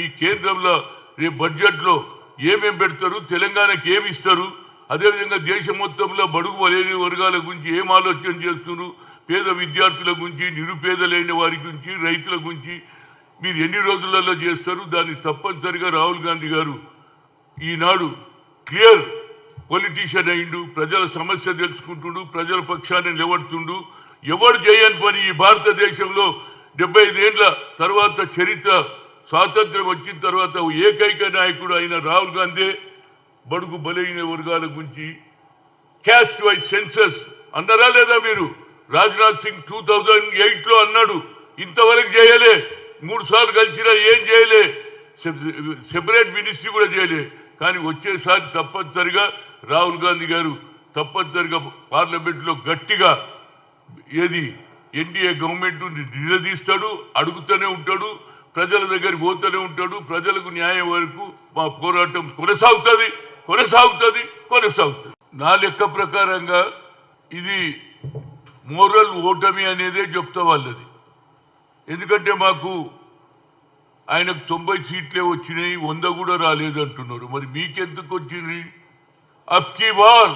మీ కేంద్రంలో రేపు బడ్జెట్లో ఏమేం పెడతారు? తెలంగాణకి ఏమి ఇస్తారు? అదేవిధంగా దేశం మొత్తంలో బడుగు వలేని వర్గాల గురించి ఏం ఆలోచన చేస్తున్నారు? పేద విద్యార్థుల గురించి నిరుపేదలైన వారి గురించి రైతుల గురించి మీరు ఎన్ని రోజులలో చేస్తారు? దాన్ని తప్పనిసరిగా రాహుల్ గాంధీ గారు ఈనాడు క్లియర్ పొలిటీషియన్ అయిండు ప్రజల సమస్య తెలుసుకుంటుండు ప్రజల పక్షాన్ని నిలబడుతుండు. ఎవరు చేయని పని ఈ భారతదేశంలో డెబ్బై ఐదేండ్ల తర్వాత చరిత్ర స్వాతంత్రం వచ్చిన తర్వాత ఏకైక నాయకుడు అయిన రాహుల్ గాంధీ బడుగు బలైన వర్గాల గురించి క్యాస్ట్ వైజ్ సెన్సస్ అన్నారా లేదా మీరు? రాజ్నాథ్ సింగ్ టూ థౌజండ్ ఎయిట్లో అన్నాడు ఇంతవరకు చేయలే మూడు సార్లు కలిసినా ఏం చేయలే సెపరేట్ మినిస్ట్రీ కూడా చేయలే. కానీ వచ్చేసారి తప్పనిసరిగా రాహుల్ గాంధీ గారు తప్పనిసరిగా పార్లమెంట్లో గట్టిగా ఏది ఎన్డీఏ గవర్నమెంట్ నిలదీస్తాడు అడుగుతూనే ఉంటాడు ప్రజల దగ్గరికి పోతూనే ఉంటాడు. ప్రజలకు న్యాయం వరకు మా పోరాటం కొనసాగుతుంది. కొనసాగుతుంది కొనసాగుతుంది. నా లెక్క ప్రకారంగా ఇది మోరల్ ఓటమి అనేదే చెప్తా వాళ్ళది. ఎందుకంటే మాకు ఆయనకు తొంభై సీట్లే వచ్చినాయి వంద కూడా రాలేదు అంటున్నారు మరి మీకెందుకు వచ్చినాయి అప్కి బార్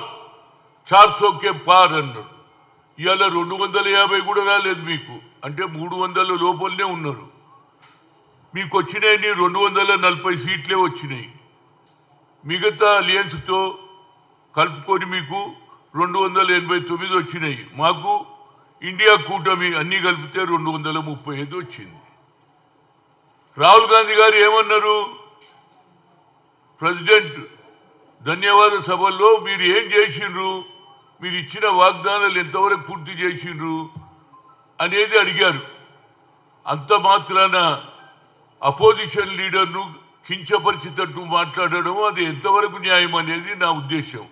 చార్ పార్ అన్నాడు. ఇవాళ రెండు వందల యాభై కూడా రాలేదు మీకు. అంటే మూడు వందల లోపలనే ఉన్నారు. మీకు వచ్చినాయి రెండు వందల నలభై సీట్లే వచ్చినాయి. మిగతా అలియన్స్తో కలుపుకొని మీకు రెండు వందల ఎనభై తొమ్మిది వచ్చినాయి. మాకు ఇండియా కూటమి అన్నీ కలిపితే రెండు వందల ముప్పై ఐదు వచ్చింది. రాహుల్ గాంధీ గారు ఏమన్నారు? ప్రెసిడెంట్ ధన్యవాద సభల్లో మీరు ఏం చేసిండ్రు? మీరు ఇచ్చిన వాగ్దానాలు ఎంతవరకు పూర్తి చేసిండ్రు? అనేది అడిగారు. అంత మాత్రాన అపోజిషన్ లీడర్ను కించపరిచితట్టు మాట్లాడడం అది ఎంతవరకు న్యాయం అనేది నా ఉద్దేశం